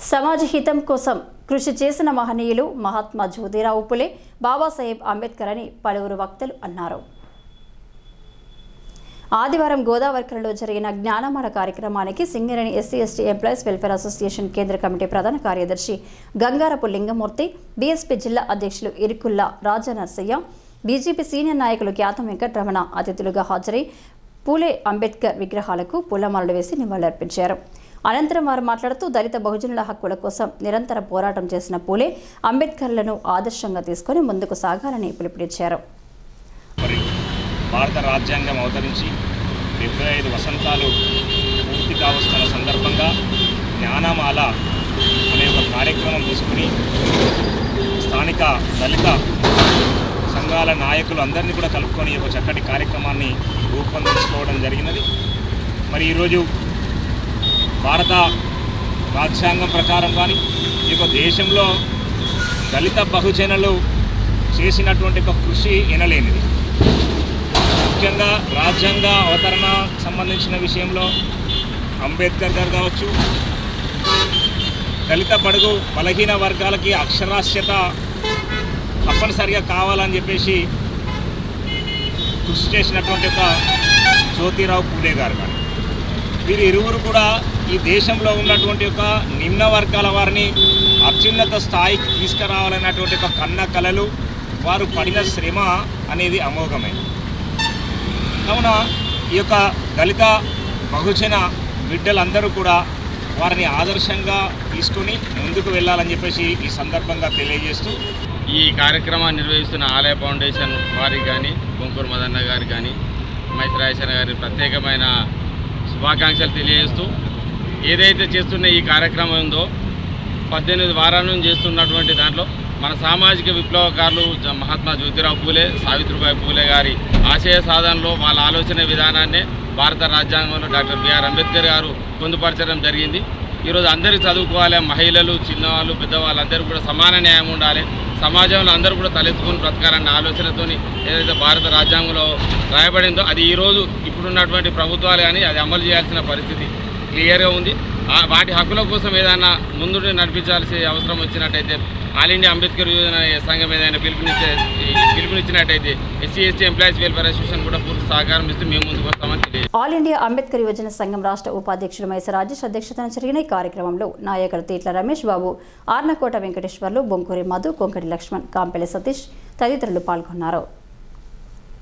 సమాజ హితం కోసం కృషి చేసిన మహనీయులు మహాత్మా జ్యోతిరావు పులే బాబాసాహెబ్ అంబేద్కర్ అని పలువురు వక్తలు అన్నారు. ఆదివారం గోదావరికరలో జరిగిన జ్ఞానమాల కార్యక్రమానికి Singareni SC ST employees welfare association కేంద్ర కమిటీ ప్రధాన కార్యదర్శి గంగారపు లింగమూర్తి బీఎస్పీ జిల్లా అధ్యక్షులు ఇరుకుల్లా రాజనర్సయ్య బీజేపీ సీనియర్ నాయకులు ఖ్యాతం వెంకటరమణ అతిథులుగా హాజరై పూలే అంబేద్కర్ విగ్రహాలకు పూలమాలలు వేసి నివాళులర్పించారు. అనంతరం వారు మాట్లాడుతూ దళిత బహుజనుల హక్కుల కోసం నిరంతర పోరాటం చేసిన పూలే అంబేద్కర్లను ఆదర్శంగా తీసుకొని ముందుకు సాగాలని పిలుపునిచ్చారు. భారత రాజ్యాంగం అవతరించి డెబ్బై ఐదు వసంతాలు పూర్తి కావస్తున్న సందర్భంగా జ్ఞానమాల అనే ఒక కార్యక్రమం తీసుకుని స్థానిక దళిత సంఘాల నాయకులు అందరినీ కూడా కలుపుకొని ఒక చక్కటి కార్యక్రమాన్ని రూపొందించుకోవడం జరిగినది. మరి ఈరోజు భారత రాజ్యాంగం ప్రకారం కానీ ఈ యొక్క దేశంలో దళిత బహుజనులు చేసినటువంటి ఒక కృషి ఎనలేనిది ముఖ్యంగా రాజ్యాంగ అవతరణ సంబంధించిన విషయంలో అంబేద్కర్ గారు కావచ్చు దళిత బడుగు బలహీన వర్గాలకి అక్షరాస్యత తప్పనిసరిగా కావాలని చెప్పేసి కృషి చేసినటువంటి ఒక జ్యోతిరావు పూలే గారు కానీ వీరు ఇరువురు కూడా ఈ దేశంలో ఉన్నటువంటి ఒక నిమ్న వర్గాల వారిని అత్యున్నత స్థాయికి తీసుకురావాలన్నటువంటి ఒక కన్న కళలు వారు పడిన శ్రమ అనేది అమోఘమైనది కావున ఈ యొక్క దళిత బహుజన బిడ్డలందరూ కూడా వారిని ఆదర్శంగా తీసుకుని ముందుకు వెళ్ళాలని చెప్పేసి ఈ సందర్భంగా తెలియజేస్తూ ఈ కార్యక్రమాన్ని నిర్వహిస్తున్న ఆలయ ఫౌండేషన్ వారికి కానీ బొంకూరు మదన్న గారికి కానీ మైసరాజేశ్వర గారి ప్రత్యేకమైన శుభాకాంక్షలు తెలియజేస్తూ ఏదైతే చేస్తున్న ఈ కార్యక్రమం ఉందో పద్దెనిమిది వారాల నుంచి చేస్తున్నటువంటి దాంట్లో మన సామాజిక విప్లవకారులు మహాత్మా జ్యోతిరావు పూలే సావిత్రిబాయి పూలే గారి ఆశయ సాధనలో వాళ్ళ ఆలోచన విధానాన్నే భారత రాజ్యాంగంలో డాక్టర్ బిఆర్ అంబేద్కర్ గారు పొందుపరచడం జరిగింది. ఈరోజు అందరూ చదువుకోవాలి మహిళలు చిన్నవాళ్ళు పెద్దవాళ్ళు అందరూ కూడా సమాన న్యాయం ఉండాలి. సమాజంలో అందరూ కూడా తలెత్తుకుని బ్రతకాలన్న ఆలోచనతోని ఏదైతే భారత రాజ్యాంగంలో రాయబడిందో అది ఈరోజు ఇప్పుడున్నటువంటి ప్రభుత్వాలు కానీ అది అమలు చేయాల్సిన పరిస్థితి క్లియర్గా ఉంది. వాటి హక్కుల కోసం ఏదైనా ముందు నడిపించాల్సిన అవసరం వచ్చినట్టయితే ఆల్ ఇండియా అంబేద్కర్ యోజన సంఘం ఏదైనా పిలుపునిచ్చే పిలుపునిచ్చినట్టయితే SC ST employees welfare association కూడా పూర్తి సహకారం ఇస్తూ మేము ముందుకు వస్తామని ఆల్ ఇండియా అంబేద్కర్ యువజన సంఘం రాష్ట్ర ఉపాధ్యక్షుడు మైస రాజేష్ అధ్యక్షతన జరిగిన ఈ కార్యక్రమంలో నాయకులు తీట్ల రమేష్ బాబు ఆర్నకోట వెంకటేశ్వర్లు బొంకూరి మధు కొంకటి లక్ష్మణ్ కాంపెల్లి సతీష్ తదితరులు పాల్గొన్నారు.